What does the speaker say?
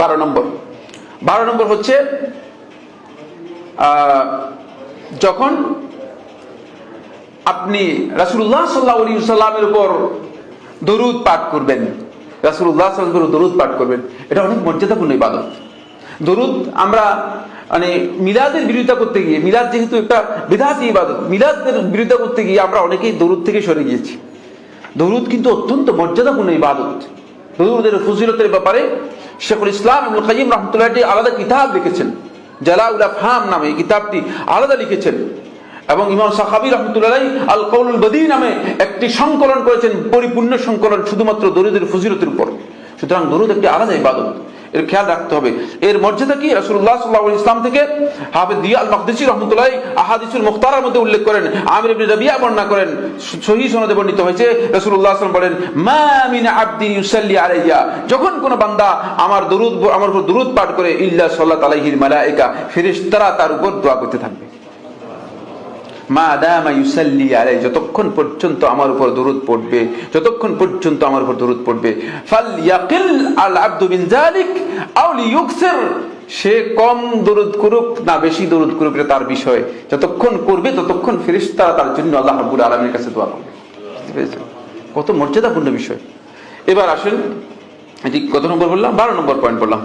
বারো নম্বর। বারো নম্বর হচ্ছে যখন আপনি রাসুল্লাহ সাল্লাহ আলী সাল্লামের উপর দরুদ পাঠ করবেন রাসুল্লাহ সাল্লামের দরুদ পাঠ করবেন, এটা অনেক মর্যাদাপূর্ণ ইবাদত। দরুদ আমরা মানে মিলাদের বিরোধিতা করতে গিয়ে, মিলাদ যেহেতু একটা বিধাতি ইবাদত, মিলাদের বিরোধিতা করতে গিয়ে আমরা অনেকেই দরুদ থেকে সরে গিয়েছি। দরুদ কিন্তু অত্যন্ত মর্যাদাপূর্ণ ইবাদত। দরুদের ফজিলতের ব্যাপারে শেখুল ইসলাম এবং কাজিম রহমতুল্লাহ আলাদা কিতাব লিখেছেন। জালাউল আফহাম নামে এই কিতাবটি আলাদা লিখেছেন। এবং ইমাম সাহাবি রহমতুল্লাহ আল কৌলুল বদী নামে একটি সংকলন করেছেন, পরিপূর্ণ সংকলন শুধুমাত্র দরুদের ফজিলতের উপর। সুতরাং দরুদ একটি আলাদা ইবাদত। এর খেয়াল রাখতে হবে। এর মর্যাদা কি? রাসূলুল্লাহ সাল্লাল্লাহু ইসলাম থেকে হাফেজ দিয়া আল রাহমাতুল্লাহ আহাদিসুল মুখতারার মধ্যে উল্লেখ করেন। আমির ইবনে রাবিয়া বর্ণনা করেন। সহিহ সনদে বর্ণিত হয়েছে, রাসূলুল্লাহ সাল্লাল্লাহু বলেন, মা মিন আবদিন ইউসাল্লি আলাইয়া। যখন কোন বান্দা আমার দরুদ আমার উপর দরুদ পাঠ করে, ইল্লা সাল্লাত মালায়েকা, ফেরেশতারা তার উপর দোয়া করতে থাকবে। মা যতক্ষণ পর্যন্ত আমার উপর দরুদ পড়বে, যতক্ষণ পর্যন্ত আমার উপর দরুদ পড়বে, ফাল ইয়াকিল আল আব্দু বিন যালিক সে কম দরুদ করুক না বেশি দরুদ করুক এটা তার বিষয়। যতক্ষণ করবে, ততক্ষণ ফেরিস্তা তার জন্য আল্লাহ হাবুর আলমের কাছে দোয়া করবে। কত মর্যাদাপূর্ণ বিষয়। এবার আসেন, এটি কত নম্বর বললাম? বারো নম্বর পয়েন্ট বললাম।